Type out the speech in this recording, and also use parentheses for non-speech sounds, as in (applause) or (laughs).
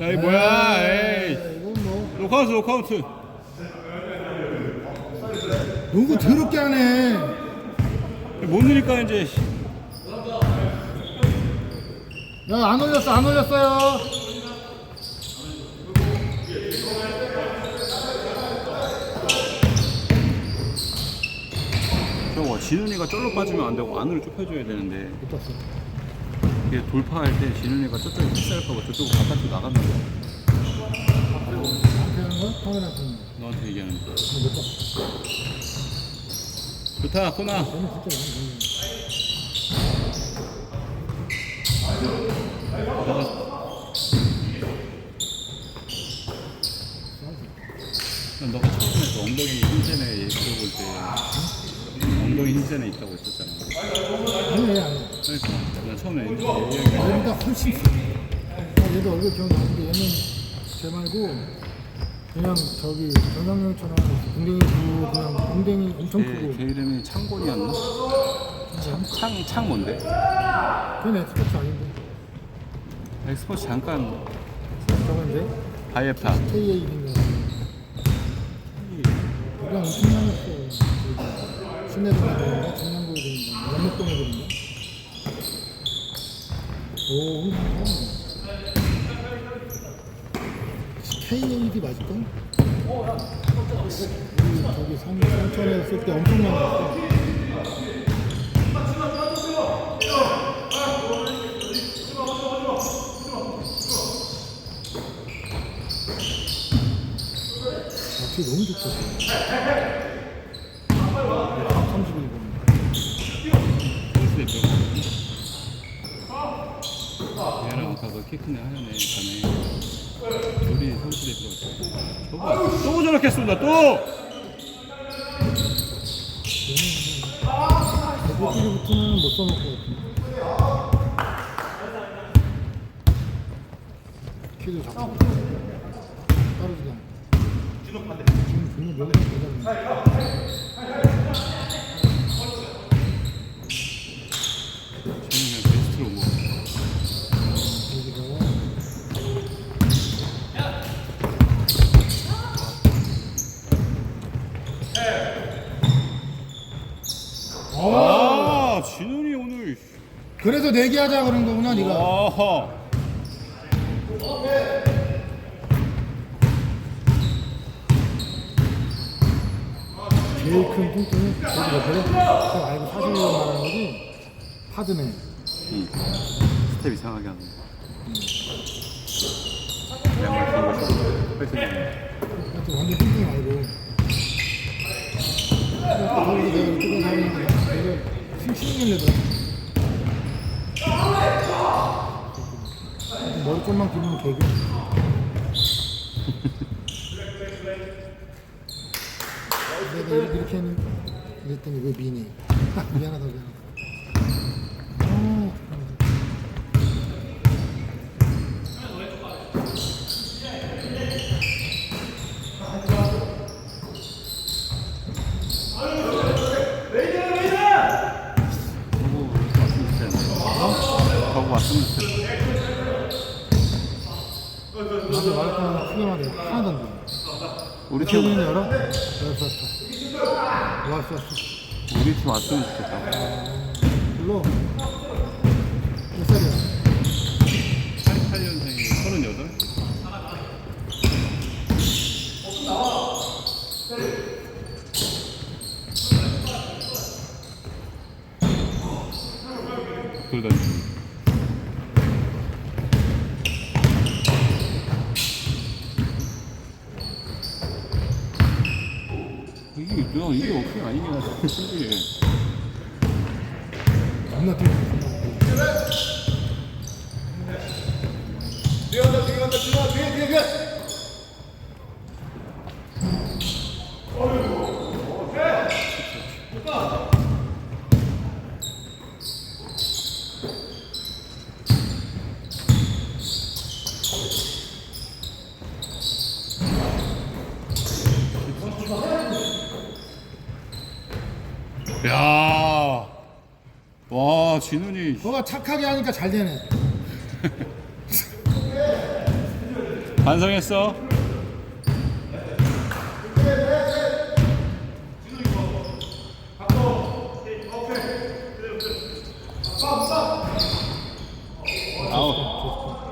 야, 이 뭐야, 에이. 이건 뭐 노카운트, 노카운트. 농구 더럽게 하네. 못 넣으니까 이제. 야, 안 올렸어, 안 올렸어요. 저거 진훈이가 쫄로 빠지면 안 되고 안으로 좁혀줘야 되는데 못 봤어. 이게 돌파할 때 진훈이가 저쪽에 패스할까봐 저쪽 바깥으로 보는 거. 너한테 얘기하는 거. 못 봤어. 좋다, 코나. 보는 너가 처음에 그 엉덩이 흰센에 얘기해볼 때 엉덩이 흰센에 있다고 했었잖아. 아니, 얘보다 훨씬 세. 아, 얘도 얼굴 기억나는데 얘는 쟤 말고 그냥 저기 정강영처럼 엉덩이 부 그냥 엉덩이 엄청 걔, 크고 걔 이름이 창곤이었나? 창, 창, 창 뭔데? 걔는 엑스퍼트 아닌데 엑스포츠 잠깐 저건데 바이에파 KA인가 누가 엄청 많았어 시내동에 그런가 중랑구에 그런가 연목동에 그런가 오 KAD 맞을까? 우리 저기 산, 산천에 있을 때 엄청 많았어 어떻게 너무 좋다. 31번 선수에 들어갔거든. 얘랑 아까 그키 큰애 하얀 애 전에 둘이 선수에 들어갔어. 저거 또 저렇게 쏜다 또! 대표끼리부터는 못 써놓을 것 같은데 키도 작고 빠르지도 않고 지금 분명 명단 대단해 저는 그냥 베스트로 온 거. 여기가 아, 진훈이 오늘. 그래서 내기하자 그런 거구나 네가 아하. 제일 큰 뚱뚱이 저기 옆에 그거 알고 사실로 말하는 거지 파드네 응. 스텝 이상하게 하는 거. 양말 긴 거. 뺏어 하여튼 완전 뚱뚱이 말고 내가 내가 싱싱했거든 머리꼴만 기르면 개그. 내가 이렇게, 이렇게 했는 이랬더니 왜 미니 (laughs) 미안하다 미안하다. 어, 저거 왔으면 좋겠네. 저거 왔으면 좋겠네. 나도 말했던 크게 말해 하나도 안 돼. 우리 키우는 팀, 열어? 열었어 왔어 왔어 왔어 우리 팀 왔으면 좋겠다. 불러 몇 살이야? 88년생이 38? 돌다 이게 누가 이게 어떻게 하지 신기해 겁나 뛰어. 겁나 뛰어 야, 와 진훈이. 너가 착하게 하니까 잘 되네. (laughs) 반성했어?